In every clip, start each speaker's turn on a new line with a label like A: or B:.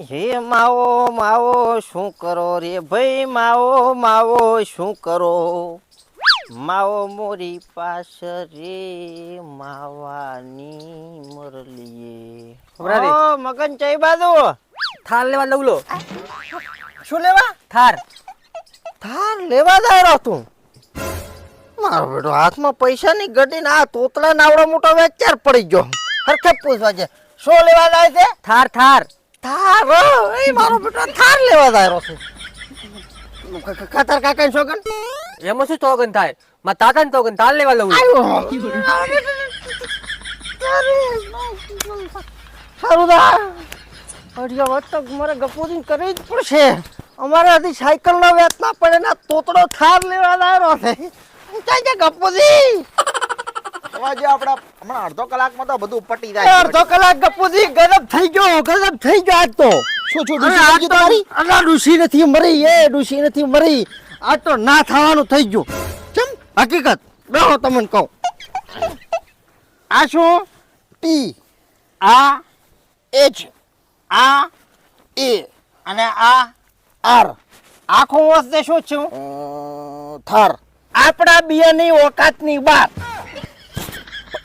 A: હે માવો માવો શું કરો રે ભાઈ? માવો માવો શું કરો? માવો મોરી પાસ રે માવાની મરલીએ. ઓ, મગન ચઈ બાજુ.
B: થાર લેવા લઉં લો.
A: શું લેવા?
B: થાર.
A: થાર લેવા દાયરો તું. મારો બેટો હાથમાં પૈસાની ગડી ને આ તોતલા નાવડો મોટો વેચાર પડી ગયો. હરખે પૂછવા છે શું લેવા જાય છે?
B: થાર થાર.
A: થાર એ મારો બેટો થાર લેવા દાયરો છે. ખતર કાકા શોગન
B: એમાં શું ચોગન થાય? માં તાતા ને ચોગન થાર લેવા લઉં
A: સારું દા અઢિયા વાત તો મારે ગપોજી કરવી જ પડશે. અમારે હજી સાયકલ નો વેત ના પડે ને આ તોતડો થાર લેવા દાયરો છે. ક્યાં છે ગપોજી
C: આજે આપડા હમણાં અડધો કલાકમાં તો બધું પટી જાય
A: અડધો કલાક ગપુજી ગજબ થઈ ગયો ગજબ થઈ ગયો આજ તો.
C: શું
A: છું
C: ડુસી
A: આજ તો
C: તમારી
A: અલા ડુસી નથી મરી એ ડુસી નથી મરી. આજ તો ના થવાનું થઈ ગયું. કેમ હકીકત. બેહો તમને કહું. આ શું?
C: ટી.
A: આ
C: એચ
A: આ
C: એ.
A: અને આ
C: આર.
A: આખો વસ્તે શું છું
C: થર.
A: આપણા બિયાની ઓકાતની બાર.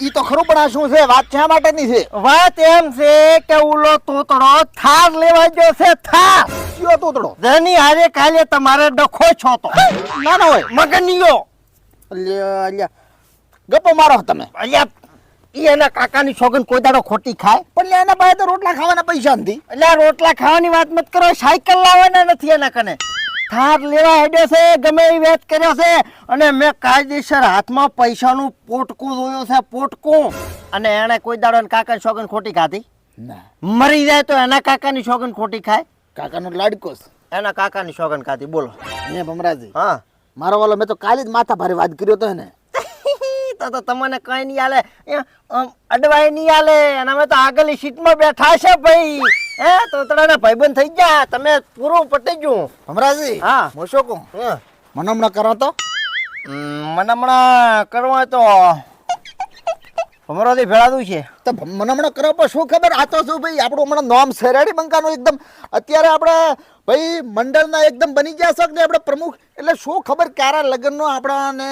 C: ઈ તો ખરું પણ આ શું છે? વાત શા માટેની છે?
A: વાત એમ છે કે ઉલો તોતડો થાર લેવા ગયો છે થાર
C: કયો તોતડો?
A: જેની હારે કાલે તમારે ડખો છો તો.
C: ના ના હોય.
A: મગનિયો
C: અલ્યા અલ્યા. ગપ્પો મારો તમે.
A: અલ્યા ઈ એના કાકાની છોગન કોઈ દાડો ખોટી ખાય?
C: પણ એના પાસે તો રોટલા ખાવાના પૈસા નથી.
A: એટલે રોટલા ખાવાની વાત મત કરો સાયકલ લાવવાના નથી એના કને. થાર લેવા હેડ્યો છે ગમે એ વેત કર્યો છે. અને મેં કાયદેસર હાથમાં પૈસાનું પોટકું જોયું છે પોટકું. અને એણે કોઈ દાડો કાકા કાકાની છોગન ખોટી ખાધી? મરી જાય તો એના કાકાની શોગન ખોટી ખાય?
C: કાકાનો લાડકો
A: એના કાકાની શોગન ખાધી બોલો.
C: મેં ભમરાજી
A: હા.
C: મારો વાલો મેં તો કાલે જ માથા ભારે વાત કર્યો તો ને
A: તો તો તમને કઈ નહીં આલે. અડવાય નહીં આલે. અને અમે તો આગળની સીટમાં બેઠા છે ભાઈ. હે તો તને ભાઈબંધ થઈ ગયા. તમે પૂરું પટી ગયું.
C: ભમરાજી
A: હા.
C: હું શું કહું. મને હમણાં કરો તો?
A: મને હમણાં કરવા તો. અમરાથી ભેળાદું છે.
C: તો મને હમણાં કરો પણ શું ખબર? આ તો શું ભાઈ આપણું હમણાં નોમ શેરાડી બંકાનું એકદમ અત્યારે આપણે ભાઈ મંડળના એકદમ બની ગયા છો ને આપણે પ્રમુખ? એટલે શું ખબર ક્યારે લગ્નનો આપણાને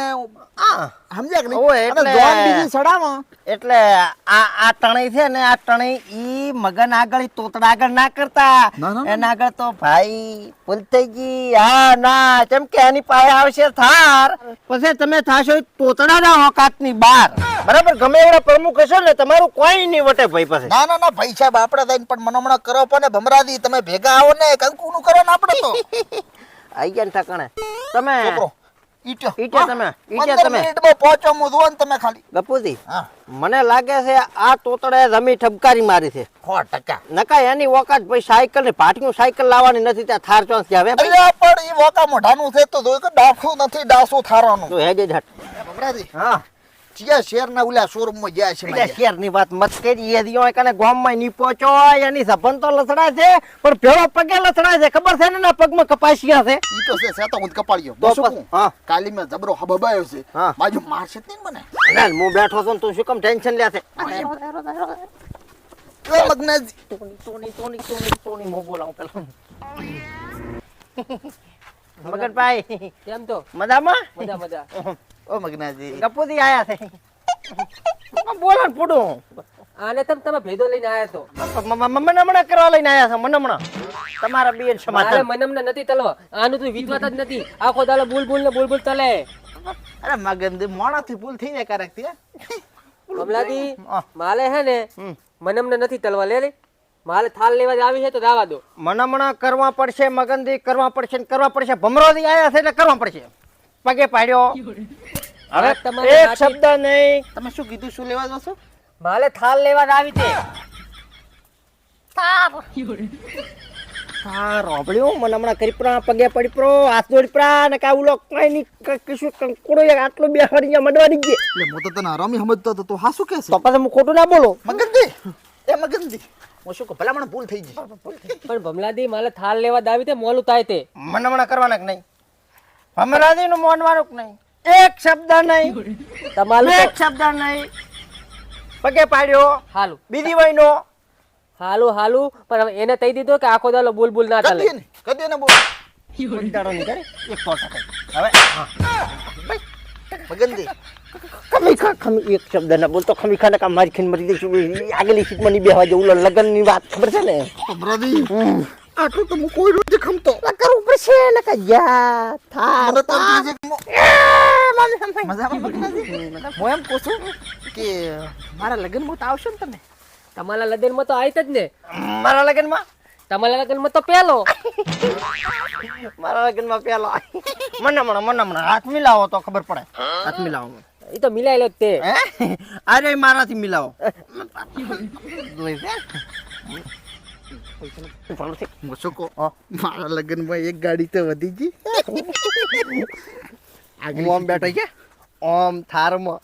A: હા.
C: સમજ્યા કે નહીં?
A: એટલે-
C: જોન બીજી સડાવો
A: એટલે આ આ ટણી છે ને આ ટણી ઈ મગન આગળ તોતડા આગળ ના કરતા.
C: ના, ના, ના.
A: એના આગળ તો ભાઈ ભૂલ થઈ ગઈ. હા ના કેમ કે એની પાસે આવશે થાર. પછી તમે થાશો તોતડા ના હોકાત ઓકાતની બાર બરાબર? ગમે એવડા પ્રમુખ હશો ને તમારું કોઈ નહીં વટે ભાઈ પાસે.
C: ના ના ના ભાઈ સાહેબ આપણે થઈને પણ મને કરો પણ ભમરાદી તમે ભેગા આવો ને કંકુનું કરો ને આપણે તો.
A: આઈ ગયા ને ઠકાણે. તમે?
C: ઈટો
A: ઈટો તમે, ઈટો તમે.
C: મિનિટમાં પહોંચો હું જુઓ તમે ખાલી.
A: ગપુજી મને લાગે છે આ તોતડે જમી ઠબકારી મારી છે. એની ભાઈ સાયકલ ને પાટિયું સાયકલ લાવવાની નથી ત્યાં થાર ચોંસ હવે ભાઈ
C: પણ ઈ વોકા મોઢાનું છે તો જોઈ કે ડાફું નથી ડાસું થારાનું
A: તો હેજે હટ.
C: ભમરાજી
A: હા.
C: ચિયા શેરના ઉલા શોરૂમમાં ગયા છે
A: એટલે શેરની વાત મત કરી એ દિયો કને ગામમાં ની પહોંચો એની સબન તો લસડાય છે પણ પેલો પગે લસડાય છે. ખબર છે ને એના પગમાં કપાસિયા છે?
C: ઈ તો છે સાતો હું કપાળ્યો. કહું?
A: હા.
C: કાલી મે જબરો હબબાયો છે. બાજુ મારશે જ નહીં મને.
A: ના હું બેઠો છું તું શું કેમ ટેન્શન લે છે?
C: એ Maganaji.
A: Tony Tony Tony Tony Tony મો બોલાવ પેલા. મગનભાઈ.
B: કેમ તો
A: મજામાં?
B: મજા મજા.
C: ઓ મગનાજી.
A: ગપુજી આયા છે. બોલો ને પૂડું.
B: આને તમે તમે ભેદો લઈને આયા તો
A: મનમણા કરવા લઈને આયા છે મનમણા તમારા બેન
B: મારે
A: સમાધાન
B: મનમને નથી તલવા. આનું તો વિધવાતા જ નથી. આખો દાડો બુલ બુલ ને બુલ બુલ તલે.
C: અરે મગનજી મોણાથી ભૂલ થઈ જાય ક્યારેક તે
A: કમલાજી
B: માલે હે ને
A: હમ.
B: મનમને નથી તલવા. લે રે માલે થાલ લેવા જ આવી છે તો દાવા દો.
A: મનમણા કરવા પડશે મગનદી કરવા પડશે ને કરવા પડશે. ભમરોદી આયા છે એટલે કરવા પડશે. પગે પાડ્યો. હવે
B: તમારે
A: એક શબ્દ નહીં.
C: તમે શું કીધું શું લેવા જશો?
B: માલે થાલ લેવા આવી છે.
A: હા રોબડ્યું મને હમણાં કરી પ્રા પગે પડી પ્રો હાથ દોડી પ્રા ને કા ઉલો કઈ ની કશું કંકોડો એક આટલો બે હરી મડવાની ગયે.
C: એટલે હું તો તને હરામી સમજતો હતો તો હા શું કહેશે?
A: તો પછી હું ખોટું ના બોલો?
C: મગનજી! એ મગનજી! હું શું ભલા મને ભૂલ થઈ ગઈ.
B: પણ ભમલાદી માલે થાલ લેવા દાવી તે મોલું થાય તે
A: મનમણા કરવાના કે નહીં? ભમરાદી નું મોનવાનું કે નહીં? એક શબ્દ નહીં.
B: તમારું
A: એક શબ્દ નહીં. પગે પાડ્યો.
B: હાલું.
A: બીજી વયનો.
B: હાલું હાલો. પણ એને કહી દીધો કે આખો દાલો બોલ બોલ ના ચાલે.
C: કદી ને બોલ.
A: કંટાળો નહીં કરે. એક તો હવે. હા.
C: મગનજી
A: ખમી ખમી એક શબ્દ ના બોલતો ખમીખા ને કામ મારી ખીન મરી દઈશું આગલી સીટમાં નહીં બેહવા જવું લગ્નની વાત ખબર છે ને?
C: બ્રધી આટલું તો હું કોઈ રોજ ખમતો.
A: કરવું પડશે
C: ને કે મો- મજામાં હું એમ કહું છું કે મારા લગ્નમાં તો આવશો ને તમે?
B: તમારા લગ્નમાં તો આવી જ ને.
A: મારા લગ્નમાં?
B: તમારા લગ્નમાં તો પેલો.
A: મારા લગ્નમાં પેલો. મને મને મને મને હાથ મિલાવો તો ખબર પડે. હાથ મિલાવો.
B: એ તો મિલાયેલો જ તે.
A: અરે મારાથી મિલાવો.
C: મારા લગ્નમાં એક ગાડી તો વધી ગઈ.
A: આગળ આમ બેઠો છે? ઓમ થારમાં.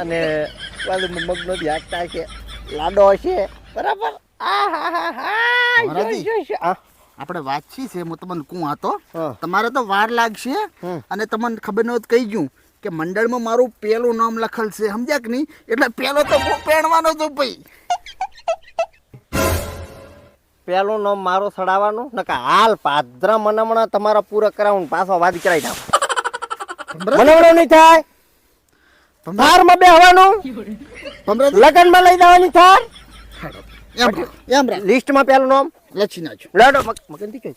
A: અને વાલું મગનો ધ્યાકતા છે લાડો છે બરાબર? આ હા
C: આપણે વાતચી છે હું તમને કું હતો?
A: હા.
C: તમારે તો વાર લાગશે.
A: હમ.
C: અને તમને ખબર નહોત કહી ગયું કે મંડળમાં મારું પેલું નામ લખેલ છે. સમજ્યા કે નહીં? એટલે પેલો તો હું પહેણવાનો છું ભાઈ.
A: પેલું નામ મારો સડાવવાનું? નકા હાલ પાદરા મનામણા તમારા પૂરા કરાવું પાછો વાદી કરાવી દઉં મનામણો નહીં થાય? થારમાં બેહવાનું?
C: ભમરાજી,
A: લગનમાં લઈ જવાની થાર?
C: એમ રે.
A: લિસ્ટમાં પેલું નામ?
C: લખી નાખજો.
A: લડો મગ મગનથી કહે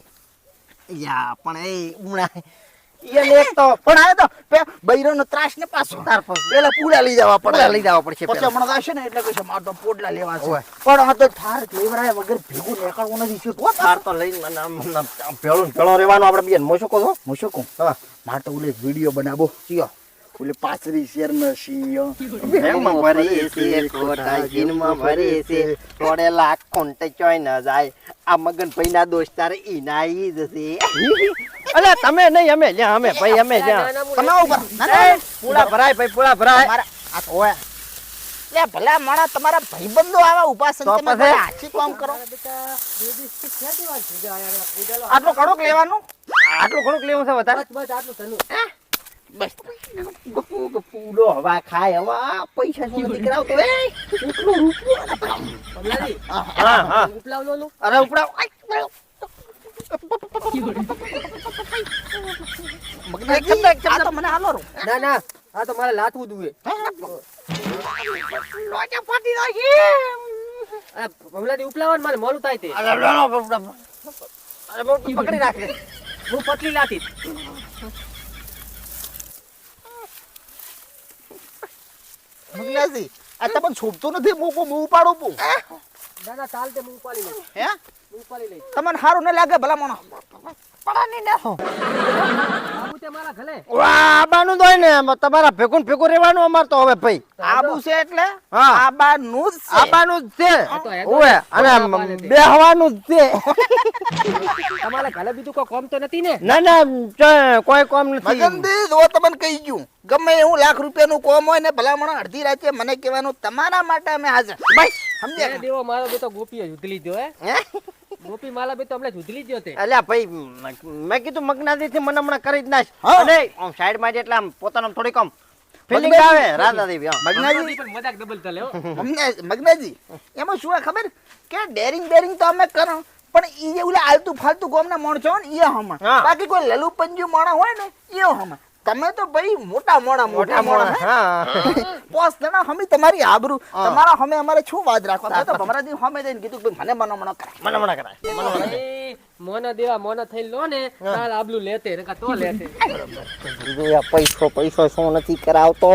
A: યા પણ એ ઉમણા એને એક તો
C: પણ આ તો પે- બૈરોનો ત્રાસ ને પાછો.
A: તાર પર
C: પેલા પૂડા લઈ જવા પડે.
A: લઈ જવા પડશે
C: પછી હમણાં આવશે ને એટલે કહેશે મારે તો પોડલા લેવા છે. પણ આ તો થાર લેવરાય વગર ભેગું નીકળવું નથી. શું તો
A: તો લઈને મને આમ આમ આમ ભેળું ને ભેળો રહેવાનું આપણે બેન. મોશો છો?
C: હું
A: હા.
C: મારે તો ઓલે વીડિયો બનાવો.
A: ચિયો.
C: ઓલે પાછરી શેર ન સિંહ
A: ભેગમાં ભરી છે ખોટા જીનમાં ભરી છે થોડે લાખ કોન્ટે ચોય ન જાય આ મગન ભાઈના દોસ્તાર ઈના ઈ જશે અલે તમે નહીં અમે જ્યાં અમે ભાઈ અમે જ્યાં
C: તમે ઉપર ના, ના,
A: પૂળા ભરાય ભાઈ પૂળા ભરાય
C: આ તો ઓય લે ભલા માણા તમારા ભાઈબંધો આવા ઊભા છે તમે? બધા કામ કરો આટલો કડક લેવાનું
A: આટલું ઘણું લેવું છે વધારે?
B: બસ બસ આટલું તનું
C: બસ.
A: હવા ખાય. હવા પૈસા શું નથી કરાવતો એ હા
B: ઉપલાવ લો.
A: અરે ઉપડા
C: મગનાજી, આ તો મને હાલો રો.
B: ના ના. આ તો મારે લાથવું દુએ
A: લોચા ફાટી નાખી.
B: મારે મોલું થાય તે.
A: અરે પકડી રાખે
B: હું પતલી લાથી
C: મગનાજી, આ તમને છોડતું નથી મૂકું હું ઉપાડું છું.
B: દાદા ના ચાલ તે હું ઉપાડી લઈશ.
C: હે?
B: ઉપાડી લઈશ.
C: તમને સારું ન લાગે ભલા માણો
B: આવું તે મારા ઘરે
A: વાહ બાનું દોય ને તમારા ભેગું ભેગું રહેવાનું અમાર તો હવે ભાઈ.
C: આબુ છે એટલે? આબાનું જ
A: આબાનું જ છે.
B: તો હેડો
A: ઓવે
B: ને,
A: અને
B: આબા ને તે.
A: બેહવાનું જ છે.
B: તમારા ઘરે બીજું કોઈ કોમ તો નથી ને?
A: ના ના કોઈ કોમ નથી.
C: મગનદી જો તમને કહી ગયું ગમે એવું લાખ રૂપિયાનું કોમ હોય ને ભલામણ અડધી રાતે મને કહેવાનું તમારા માટે અમે હાજર. બસ સમજ્યા?
B: દેવો મારો બેટો ગોપીએ જુદલી જો હે?
A: હે?
B: ગોપી માલા તો હમણાં જુદલી જ હતી
A: અલ્યા ભાઈ મેં કીધું મગનાદી થી મને હમણાં કરી જ નાખ. અને આમ સાઈડમાં એટલે આમ પોતાનું થોડીક આમ ફિલિંગ આવે રાધા દેવી
C: મગનાજી
B: પણ મજાક ડબલ ચાલે
C: અમને મગનાજી એમાં શું હોય ખબર? કે ડેરિંગ ડેરિંગ તો અમે કરો પણ ઈ જે ઓલા આલતુ ફાલતુ ગોમના માણસો હોય ને એ હમ. બાકી કોઈ લલુ પંજુ માણા હોય ને એ હમ. તમે તો ભાઈ મોટા મોણા
A: મોટા મોણા હા.
C: પોસ જણા હમી તમારી આબરૂ. તમારા હમે અમારે શું વાત રાખવા? તો ભમરાજી હમે જઈને કીધું કે મને મનો મનો કરાય.
A: મને મનો કરાય.
B: એ મોના દેવા મોના થઈ લો ને તાર આબલું લેતે નકા તો લેતે.
A: પૈસો પૈસો શું નથી કરાવતો.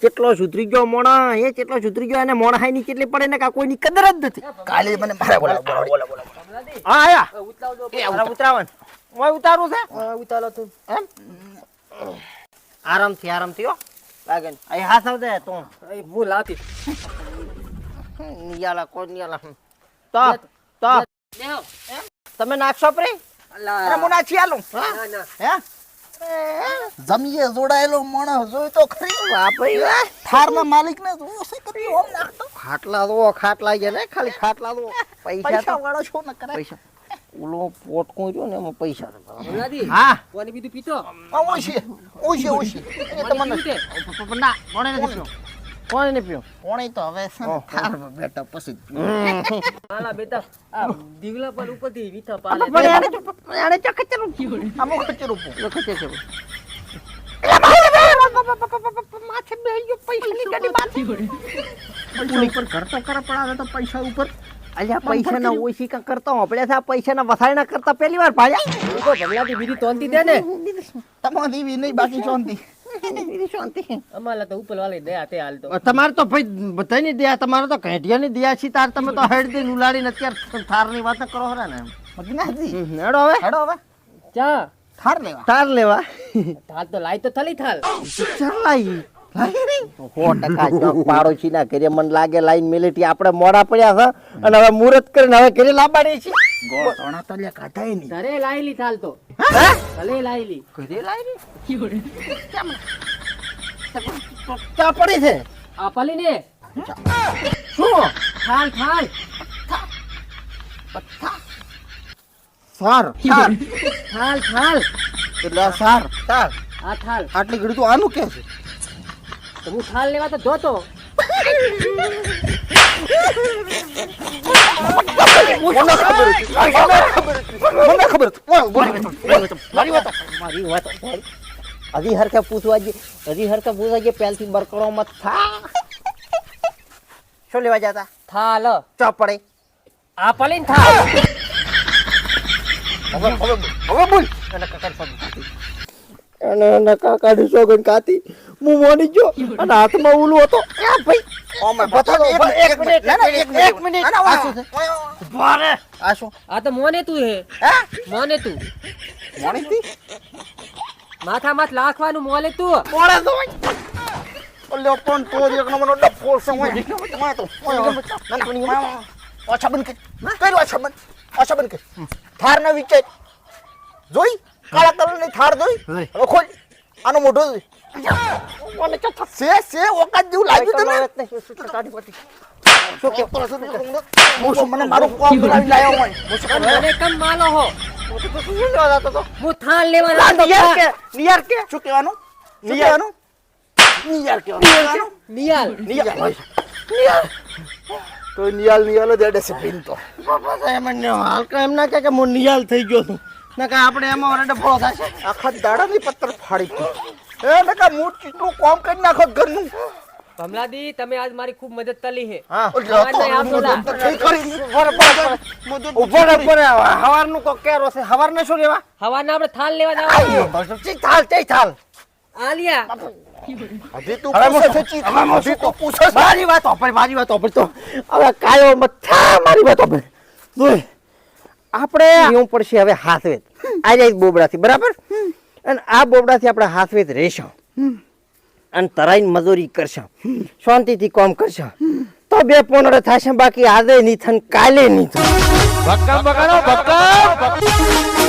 A: કેટલો સુધરી ગયો મોણા એ કેટલો સુધરી ગયો અને મોણા હાઈ ની કેટલી પડે ને કા કોઈની કદર જ નથી.
C: કાલે મને મારા બોલા બોલા બોલા.
A: હા આયા.
B: ઉતાવ દો.
A: ઉતરાવન ઓય ઉતારું છે?
B: ઉતારો તું.
A: એમ આરામથી આરામથી હો. લાગે અહીં હાથ આવદે તું.
B: એ ભૂલ લાતી
A: નિયાલા કોઈ નિયાલા. તો તો તમે નાખશો પ્રે
C: અરે મુના છીયાલું
B: ના ના.
C: હે? જમીએ જોડાયેલો માણસ જોઈ તો ખરી. થારના માલિક ને જોયો છે કદી ઓમ નાખતો
A: ખાટલા દો ખાટલા ગયા ને ખાલી ખાટલા દો પૈસા
C: વાળો છો ન કરાય
A: પૈસા. ઓલો પોટ કોઈ રહ્યો ને એમાં પૈસા હા?
B: કોની બીજું પીતો
C: ઓછી ઓછી તમને
A: ના નથી. કોણ નહીં
C: તો હવે ને પછી
B: હાલા બેટા આ દીવલા પર ઉપરથી વીથા પાલે
A: આને તો- કચરું
C: અમુક કચરું પૂ.
A: તો કચે છે
C: માથે બેહ્યો ગયો પૈસાની ગાડી માથે.
A: પૈસા ઉપર કરતો કરો પણ આવે તો પૈસા ઉપર. અલ્યા પૈસા ના ઓછી કા કરતો આપણે આ પૈસા ના વસાય ના કરતા પહેલી વાર ભાઈ
B: તું ભગલાથી બીજી તોંતી દે ને.
C: તમારી એવી નહીં બાકી શાંતિ
A: શાંતિ
B: અમારે તો ઉપર વાળી દયા તે હાલ તો.
A: તમારે તો ભાઈ બધાની દયા તમારે તો ઘેટિયાની દયા છે તાર. તમે તો હેડ દઈને ઉલાડીને અત્યારે થારની વાત કરો ખરા ને
C: મગનાજી
A: હેડો હવે.
C: હેડો હવે.
B: ચા.
C: થાર લેવા.
A: તાર લેવા.
B: થાલ તો લાઈ તો થલી થાલ
A: ચાલ લાઈ સો ટકા ચોક પાડોશી ના ઘરે મને લાગે લાઈન મિલિટી આપણે મોડા પડ્યા છે અને હવે મુહૂર્ત કરીને હવે ઘરે લાવવાની છે
C: ગોળ તો લ્યા કાઢાય નહીં.
B: ઘરે લાયેલી થાલ તો. ભલે લાયેલી.
A: ઘરે લાવી ચા પડી છે?
B: આ પલી ને
A: શું?
B: થાલ થાલ.
C: સાર સાર.
B: થાલ થાલ.
C: એટલે સાર સાર
B: આ થાલ.
C: આટલી ઘડી તો આનું કે છે?
B: હું ખાલ લેવા તો જોતો.
A: હજી હરખે પૂછવા જે હજી હરખે પૂછવા જે પહેલથી બરકડો મત થા. શું લેવા જતા?
B: થાલ.
A: ચા પડે.
B: આ પલી ને
C: હવે હવે હવે બોલ.
A: અને અને કાકાની સોગન ખાતી હું મોની ગયો અને હાથમાં ઉલું હતો એ ભાઈ
C: ઓમે બતા એક મિનિટ ના, ના, એક મિનિટ
A: એક મિનિટ.
C: ના, ના,
A: આ શું છે? ભારે
C: આ શું
B: આ તો મોને તું હે
C: હે
B: મોને તું
C: મોણીથી
B: માથા માથ લાખવાનું મોલે તું
A: મોડે તો
C: ઓલે પણ તો એક નંબરનો ડફો. ના, ના. ઓછા બંધ કર કર ઓછા બંધ ઓછા બંધ કર થાર ના વિચાર જોઈ કાળા કલરની થાર જોઈ. હવે ખોલ. આનો મોઢો જોઈ.
A: મને
C: સે સે ઓકાત જેવું લાગ્યું તને મને મારું કોમ કરાવી લાયો હોય? હું
B: મને કમ માલો
A: લેવા જતો નિયર. કે નિયર કે?
C: શું કહેવાનું? શું
A: નિયર.
C: કહેવાનું? નિયાર કહેવાનું.
B: નિયાલ.
A: નિયર. નિયર.
C: તો નિયાલ નિયાલ જ એડે છે ભીન તો
A: બાપા સાહેબ મને એમ ના કે હું નિયાલ થઈ ગયો છું. ના કે આપણે એમાં વરડે ફોળો થશે
C: આખા દાડાની પત્તર ફાડી તું એ નકા મૂળ ચીટલું કોમ કરી નાખો ઘરનું.
B: કમલાદી તમે આજ મારી ખૂબ મદદ તલી હે.
C: હવાર તો
A: હવારનું કોક કેરો છે. હવારને શું લેવા?
B: હવારના આપણે થાલ લેવા
A: જવા થાલ ચી થાલ
B: આલિયા.
C: હજી તું પૂછે છે
A: હું
C: તું પૂછે
A: મારી વાત ઓપર મારી વાત ઓપર તો હવે કાયો મથા મારી વાત ઓપર જોઈ આપણે એવું પડશે હવે હાથવેત. આજે બોબડાથી બરાબર? અને આ બોબડાથી આપણે હાથવેત રહેશું. અને તરાઈને મજૂરી કરશું. શાંતિથી કામ કરશું. તો બે પોનડે થશે બાકી આજે નહીં થન કાલે નહીં થાય
D: ભક્કમ બગાડો ભક્કમ.